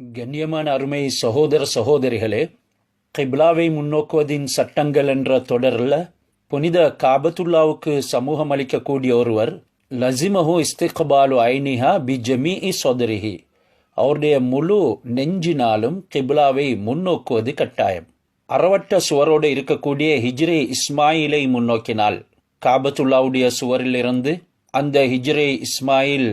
கண்ணியமான அருமை சகோதர சகோதரிகளே கிப்லாவை முன்னோக்குவதின் சட்டங்கள் என்ற தொடரில் புனித காபத்துல்லாவுக்கு சமூகம் அளிக்கக்கூடிய ஒருவர் லசிமஹு இஸ்திக்பாலு ஐனிஹா பி ஜமி இ சொதரிஹி. அவருடைய முழு நெஞ்சினாலும் கிப்லாவை முன்னோக்குவது கட்டாயம். அறவட்ட சுவரோடு இருக்கக்கூடிய ஹிஜ்ரே இஸ்மாயிலை முன்னோக்கினால் காபத்துல்லாவுடைய சுவரிலிருந்து அந்த ஹிஜ்ரே இஸ்மாயில்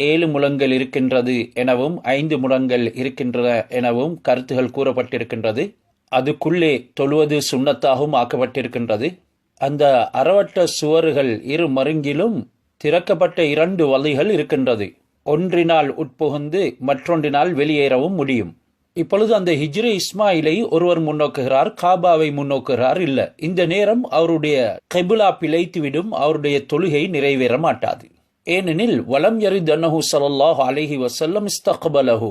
ஏழு முழங்கள் இருக்கின்றது எனவும் ஐந்து முழங்கள் இருக்கின்றன எனவும் கருத்துகள் கூறப்பட்டிருக்கின்றது. அதுக்குள்ளே தொழுவது சுண்ணத்தாகவும் ஆக்கப்பட்டிருக்கின்றது. அந்த அறவட்ட சுவர்கள் இரு மருங்கிலும் திறக்கப்பட்ட இரண்டு வழிகள் இருக்கின்றது. ஒன்றினால் உட்புகுந்து மற்றொன்றினால் வெளியேறவும் முடியும். இப்பொழுது அந்த ஹிஜ்ரி இஸ்மாயிலை ஒருவர் முன்னோக்குகிறார் காபாவை முன்னோக்குகிறார் இல்ல. இந்த நேரம் அவருடைய கெபுலா பிழைத்துவிடும் அவருடைய தொழுகை நிறைவேற மாட்டாது. ஏனெனில் வலம் யரித் அன்னஹு சலல்லாஹ் அலஹி வசல்லம் இஸ்தக்பலஹு.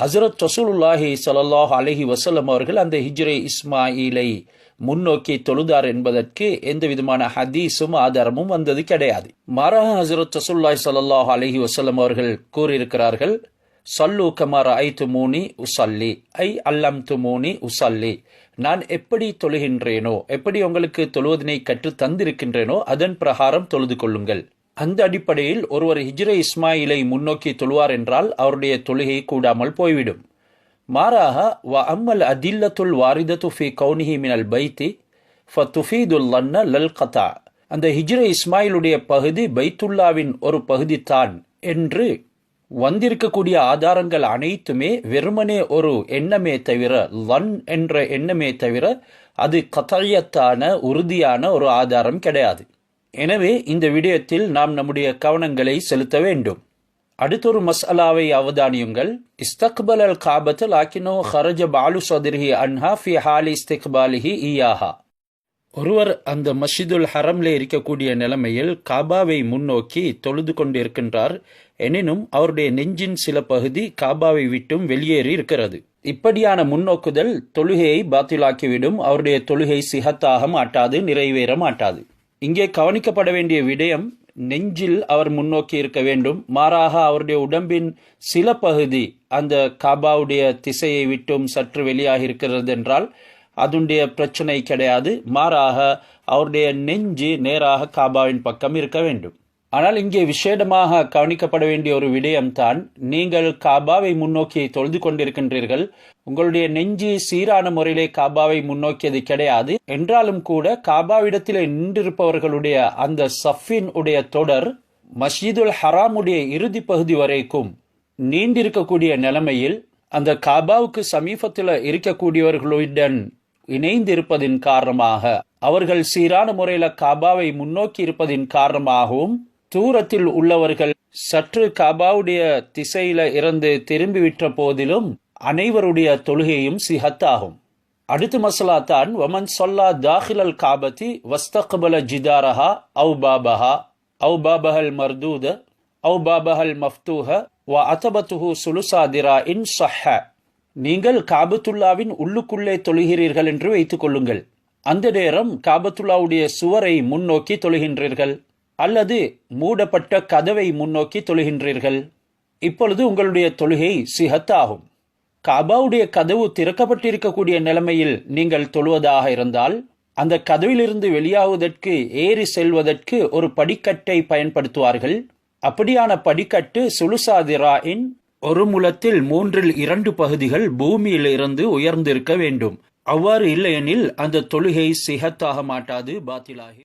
ஹசரத் ரசூலுல்லாஹி சலல்லாஹ் அலஹி வசல்லம் அவர்கள் அந்த ஹிஜ்ரே இஸ்மாயிலை முன்னோக்கி தொழுதார் என்பதற்கு எந்த விதமான ஹதீஸும் ஆதாரமும் வந்தது கிடையாது. மாறாக ஹசரத் ரசூல்லாய் சலல்லாஹ் அலஹி வசல்லம் அவர்கள் கூறியிருக்கிறார்கள் சல்லு கமார் ஐ துமூனி உசல்லி ஐ அல்லம் துமூனி உசல்லி நான் எப்படி தொழுகின்றேனோ எப்படி உங்களுக்கு தொழுவதனை கற்று தந்திருக்கின்றேனோ அதன் பிரகாரம் தொழுது கொள்ளுங்கள். அந்த அடிப்படையில் ஒருவர் ஹிஜ்ரே இஸ்மாயிலை முன்னோக்கி தொழுவார் என்றால் அவருடைய தொழுகை கூடாமல் போய்விடும். மாறாக வ அம்மல் அதில்லத்துல் வாரிதத்து ஃபி கவுனிஹி மினல் பைத்தி ஃப துஃபீதுல் லன்ன லல் கதா. அந்த ஹிஜ்ரே இஸ்மாயிலுடைய பகுதி பைத்துல்லாவின் ஒரு பகுதி தான் என்று வந்திருக்கக்கூடிய ஆதாரங்கள் அனைத்துமே வெறுமனே ஒரு எண்ணமே தவிர லன் என்ற எண்ணமே தவிர அது கதையத்தான உறுதியான ஒரு ஆதாரம் கிடையாது. எனவே இந்த விடயத்தில் நாம் நம்முடைய கவனங்களை செலுத்த வேண்டும். அடுத்தொரு மசாலாவை அவதானியுங்கள். இஸ்தக்பல் அல் காபத்தில் ஆக்கினோ ஹரஜ பாலு சதுர்ஹி அன்ஹா ஃபி ஹாலி இஸ்திக்பாலிஹி ஈயாஹா. ஒருவர் அந்த மஷிதுல் ஹரம்ல இருக்கக்கூடிய நிலைமையில் காபாவை முன்னோக்கி தொழுது கொண்டிருக்கின்றார். எனினும் அவருடைய நெஞ்சின் சில பகுதி காபாவை விட்டும் வெளியேறி இருக்கிறது. இப்படியான முன்னோக்குதல் தொழுகையை பாத்திலாக்கிவிடும். அவருடைய தொழுகை சிகத்தாக மாட்டாது நிறைவேற மாட்டாது. இங்கே கவனிக்கப்பட வேண்டிய விடயம் நெஞ்சில் அவர் முன்னோக்கி இருக்க வேண்டும். மாறாக அவருடைய உடம்பின் சில பகுதி அந்த காபாவுடைய திசையை விட்டும் சற்று வெளியாக இருக்கிறது என்றால் அதனுடைய பிரச்சனை கிடையாது. மாறாக அவருடைய நெஞ்சு நேராக காபாவின் பக்கம் இருக்க வேண்டும். ஆனால் இங்கே விசேடமாக கவனிக்கப்பட வேண்டிய ஒரு விடயம்தான் நீங்கள் காபாவை முன்னோக்கி தொழுது கொண்டிருக்கின்றீர்கள். உங்களுடைய நெஞ்சு சீரான முறையிலே காபாவை முன்னோக்கியது கிடையாது. என்றாலும் கூட காபாவிடத்தில் நின்றிருப்பவர்களுடைய அந்த சஃபின் உடைய தொடர் மஸ்ஜிதுல் ஹராமுடைய இறுதி பகுதி வரைக்கும் நீண்டிருக்கக்கூடிய நிலைமையில் அந்த காபாவுக்கு சமீபத்தில் இருக்கக்கூடியவர்களுடன் இணைந்திருப்பதின் காரணமாக அவர்கள் சீரான முறையில காபாவை முன்னோக்கி இருப்பதின் காரணமாகவும் தூரத்தில் உள்ளவர்கள் சற்று காபாவுடைய திசையில இருந்து திரும்பிவிட்ட போதிலும் அனைவருடைய தொழுகையும் சிஹத்தாகும். அடுத்து மசலா தான் வமன் சொல்லா தாஹிலல் காபத்தி வஸ்தக்பல ஜிதாரஹா அவு பாபஹா. அவு பாபஹல் மர்தூத அவு பாபஹல் மஃப்தூஹ வ அத்தபத்துஹு சுலுசாதிரா இன் சஹ. நீங்கள் காபத்துல்லாவின் உள்ளுக்குள்ளே தொழுகிறீர்கள் என்று வைத்துக் கொள்ளுங்கள். அந்த நேரம் காபத்துல்லாவுடைய சுவரை முன்னோக்கி தொழுகின்றீர்கள். அல்லது மூடப்பட்ட கதவை முன்னோக்கி தொழுகின்றீர்கள். இப்பொழுது உங்களுடைய தொழுகை சிஹத்தாகும். காபாவுடைய கதவு திறக்கப்பட்டிருக்கக்கூடிய நிலைமையில் நீங்கள் தொழுவதாக இருந்தால் அந்த கதவிலிருந்து வெளியாவதற்கு ஏறி செல்வதற்கு ஒரு படிக்கட்டை பயன்படுத்துவார்கள். அப்படியான படிக்கட்டு சுலுசாதிராயின் ஒரு முலத்தில் மூன்றில் இரண்டு பகுதிகள் பூமியில் இருந்து உயர்ந்திருக்க வேண்டும். அவ்வாறு இல்லையெனில் அந்த தொழுகை சிகத்தாக மாட்டாது பாத்திலாகி.